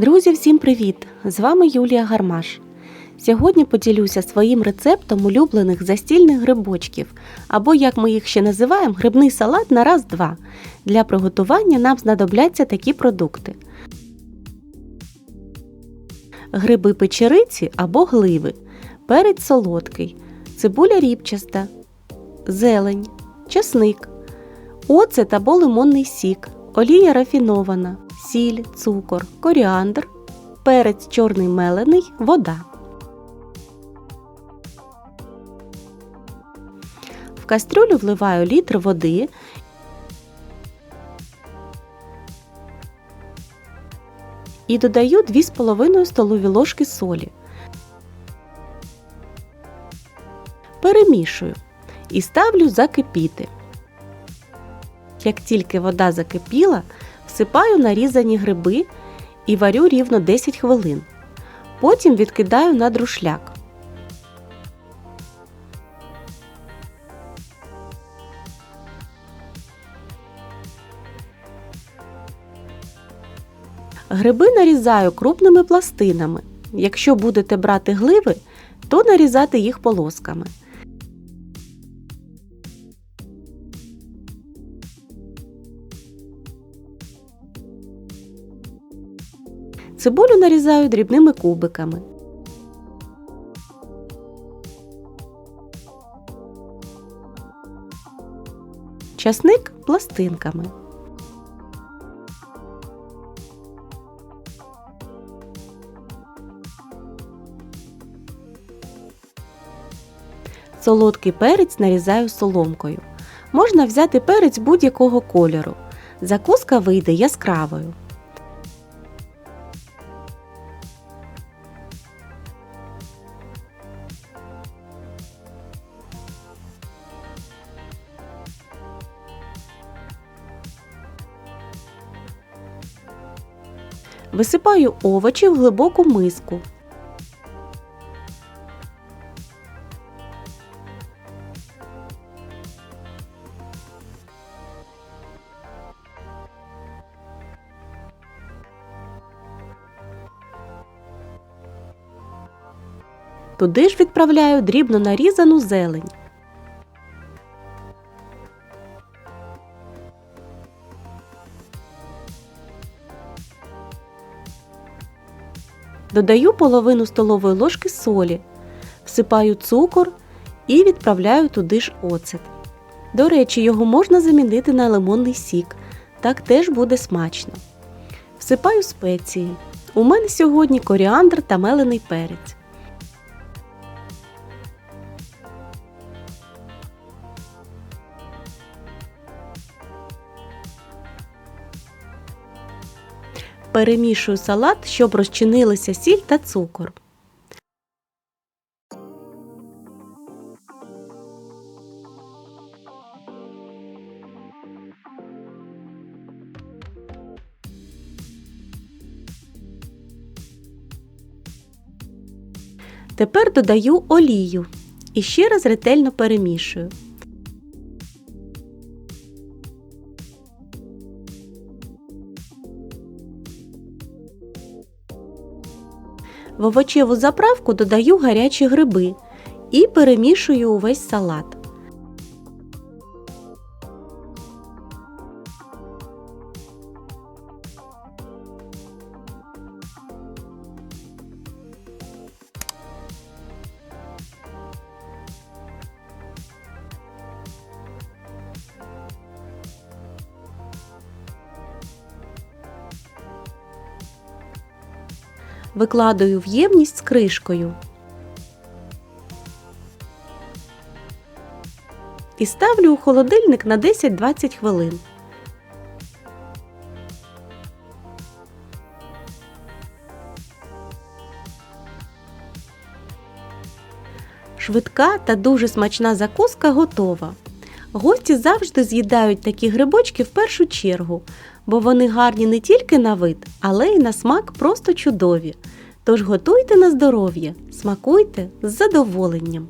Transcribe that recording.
Друзі, всім привіт! З вами Юлія Гармаш. Сьогодні поділюся своїм рецептом улюблених застільних грибочків, або, як ми їх ще називаємо, грибний салат на раз-два. Для приготування нам знадобляться такі продукти: гриби печериці або гливи, перець солодкий, цибуля ріпчаста, зелень, часник, оцет або лимонний сік, олія рафінована, сіль, цукор, коріандр, перець чорний мелений, вода. В кастрюлю вливаю літр води. І додаю 2,5 столові ложки солі. Перемішую і ставлю закипіти. Як тільки вода закипіла, всипаю нарізані гриби і варю рівно 10 хвилин. Потім відкидаю на друшляк. Гриби нарізаю крупними пластинами. Якщо будете брати гливи, то нарізати їх полосками. Цибулю нарізаю дрібними кубиками. Часник пластинками. Солодкий перець нарізаю соломкою. Можна взяти перець будь-якого кольору. Закуска вийде яскравою. Висипаю овочі в глибоку миску. Туди ж відправляю дрібно нарізану зелень. Додаю половину столової ложки солі, всипаю цукор і відправляю туди ж оцет. До речі, його можна замінити на лимонний сік, так теж буде смачно. Всипаю спеції. У мене сьогодні коріандр та мелений перець. Перемішую салат, щоб розчинилися сіль та цукор. Тепер додаю олію і ще раз ретельно перемішую. В овочеву заправку додаю гарячі гриби і перемішую увесь салат. Викладаю в ємність з кришкою. І ставлю у холодильник на 10-20 хвилин. Швидка та дуже смачна закуска готова. Гості завжди з'їдають такі грибочки в першу чергу, бо вони гарні не тільки на вид, але й на смак просто чудові. Тож готуйте на здоров'я, смакуйте з задоволенням.